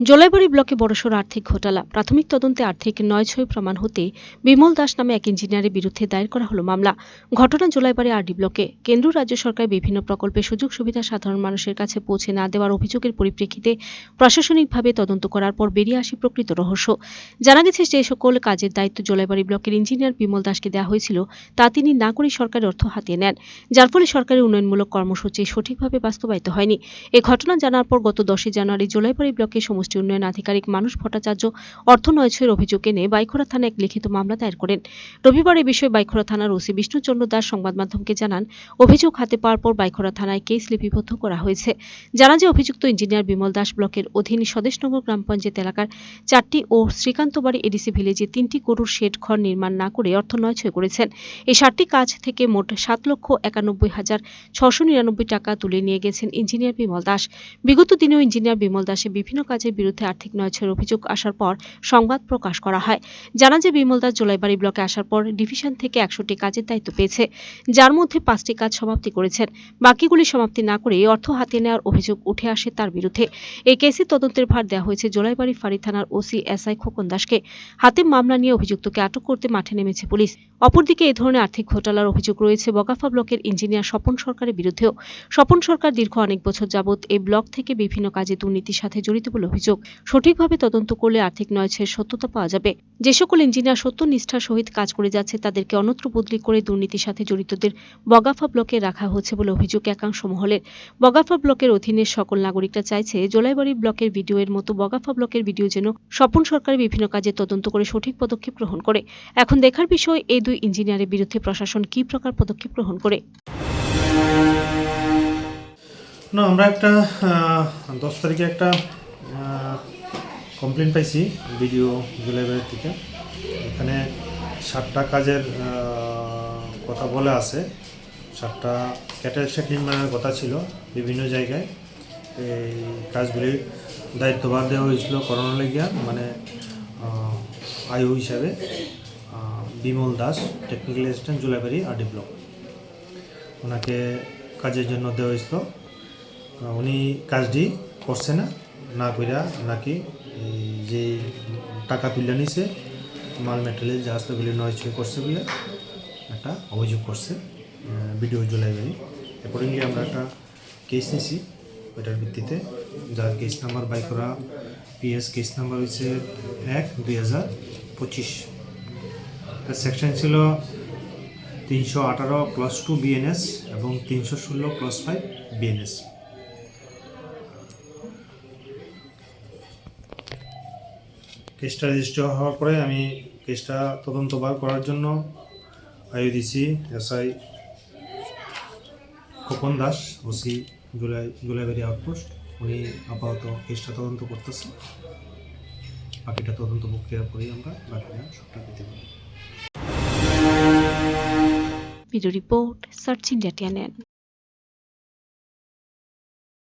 জলাইবাড়ি ব্লকে বড়সড় আর্থিক ঘোটালা। প্রাথমিক তদন্তে আর্থিক নয় ছয় প্রমাণ হতে বিমল দাস নামে এক ইঞ্জিনিয়ারের বিরুদ্ধে দায়ের করা হলো মামলা। ঘটনা জলাইবাড়ি আরডি ব্লকে। কেন্দ্র রাজ্য সরকার বিভিন্ন প্রকল্পে সুযোগ সুবিধা সাধারণ মানুষের কাছে পৌঁছে না দেওয়ার অভিযোগের পরিপ্রেক্ষিতে প্রশাসনিকভাবে তদন্ত করার পর বেরিয়ে আসে প্রকৃত রহস্য। জানা গেছে যে সকল কাজের দায়িত্ব জলাইবাড়ি ব্লকের ইঞ্জিনিয়ার বিমল দাসকে দেওয়া হয়েছিল, তা তিনি না করে সরকারের অর্থ হাতিয়ে নেন। যার ফলে সরকারের উন্নয়নমূলক কর্মসূচি সঠিকভাবে বাস্তবায়িত হয়নি। এ ঘটনা জানার পর গত দশই জানুয়ারি জলাইবাড়ি ব্লকের সমষ্টি উন্নয়ন আধিকারিক মানুষ ভট্টাচার্য অর্থ নয়ছয়ের অভিযোগ এনে বাইখরা থানায় এক লিখিত মামলা দায়ের করেন। রবিবার এ বিষয়ে বাইখরা থানার ওসি বিষ্ণুচন্দ্র দাস সংবাদ মাধ্যমকে জানান, অভিযোগ হাতে পাওয়ার পর বাইখরা থানায় কেস লিপিবদ্ধ করা হয়েছে। জানা যায় অভিযুক্ত ইঞ্জিনিয়ার বিমল দাস ব্লকের অধীন স্বদেশনগর গ্রাম পঞ্চায়েত এলাকার চারটি ও শ্রীকান্তবাড়ি এডিসি ভিলেজে তিনটি গরুর শেড ঘর নির্মাণ না করে অর্থ নয়ছয় করেছেন এই সাতটি কাজ থেকে মোট সাত লক্ষ একানব্বই হাজার ছশো নিরানব্বই টাকা তুলে নিয়ে গেছেন ইঞ্জিনিয়ার বিমল দাস। বিগত দিনেও ইঞ্জিনিয়ার বিমল দাসের বিভিন্ন কাজের বিরুদ্ধে আর্থিক নয়ছয়ের অভিযোগ আসার পর সংবাদ প্রকাশ করা হয়। জানা যায় বিমল দাস জোলাইবাড়ি ব্লকে আসার পর ডিভিশন থেকে একশোটি কাজের দায়িত্ব পেয়েছে। যার মধ্যে পাঁচটি কাজ সমাপ্তি করেছেন। বাকিগুলি সমাপ্তি না করে অর্থ হাতিয়ে নেওয়ার অভিযোগ উঠে আসে তার বিরুদ্ধে। এই কেসে তদন্তের ভার দেওয়া হয়েছে জোলাইবাড়ি ফাঁড়ি থানার ওসি এসআই খোকন দাসকে। হাতে মামলা নিয়ে অভিযুক্তকে আটক করতে মাঠে নেমেছে পুলিশ। অপরদিকে এই ধরনের আর্থিক ঘোটালার অভিযোগ রয়েছে বগাফা ব্লকের ইঞ্জিনিয়ার স্বপন সরকারের বিরুদ্ধেও। স্বপন সরকার দীর্ঘ অনেক বছর যাবৎ এই ব্লক থেকে বিভিন্ন কাজে দুর্নীতির সাথে জড়িত বলে অভিযোগ সঠিকভাবে তদন্ত করলে আর্থিক নয়ছের সত্যতা পাওয়া যাবে। যে সকল ইঞ্জিনিয়ার সত্য নিষ্ঠার সহিত কাজ করে যাচ্ছে, তাদেরকে অন্যত্র বদলি করে দুর্নীতির সাথে জড়িতদের বগাফা ব্লকে রাখা হচ্ছে বলে অভিযোগ একাংশ মহলের। বগাফা ব্লকের অধীনের সকল নাগরিকরা চাইছে, জোলাইবাড়ি ব্লকের ভিডিও এর মতো বগাফা ব্লকের ভিডিও যেন স্বপন সরকারের বিভিন্ন কাজে তদন্ত করে সঠিক পদক্ষেপ গ্রহণ করে। এখন দেখার বিষয়, এই দুই ইঞ্জিনিয়ারের বিরুদ্ধে প্রশাসন কি প্রকার পদক্ষেপ গ্রহণ করে? না, আমরা একটা দশ তারিখে একটা কমপ্লেন পাইছি ভিডিও জুলাইবাড়ির থেকে। এখানে সাতটা কাজের কথা বলে আছে। সাতটা ক্যাটারেক্সা নির্মাণের কথা ছিল বিভিন্ন জায়গায়। এই কাজগুলির দায়িত্বভার দেওয়া হয়েছিল করোনা লেগিয়া মানে আয়ু হিসাবে। Bimal Das technical assistant Julaibari RD block. ওনাকে কাজের জন্য দেওয়া হয়েছিল। উনি কাজটি করছে না। না কইরা নাকি যে টাকা তুলে নিছে, মাল মেটেরিয়াল জাহাজগুলি নয় ছয় করছে বলে একটা অভিযোগ করছে ভিডিও জুলাইবাড়ি অ্যাকর্ডিংলি আমরা একটা কেস নিছি, ওইটার ভিত্তিতে যার কেস নাম্বার বাই করা পিএস কেস নাম্বার হচ্ছে এক দুই হাজার পঁচিশ। তার সেকশন ছিল তিনশো আঠারো প্লাস টু বিএনএস এবং তিনশো ষোলো প্লাস ফাইভ বিএনএস কেসটা রেজিস্টার হওয়ার পরে আমি কেসটা তদন্তবার করার জন্য দিছি SI Khokon Das, OC Julai, Julaibari outpost, উনি আপাতত কেসটা তদন্ত করতেছে। বাকিটা তদন্ত প্রক্রিয়ার পরেই আমরা বাকিটা সবটা দিতে পারি। Video report search India TNN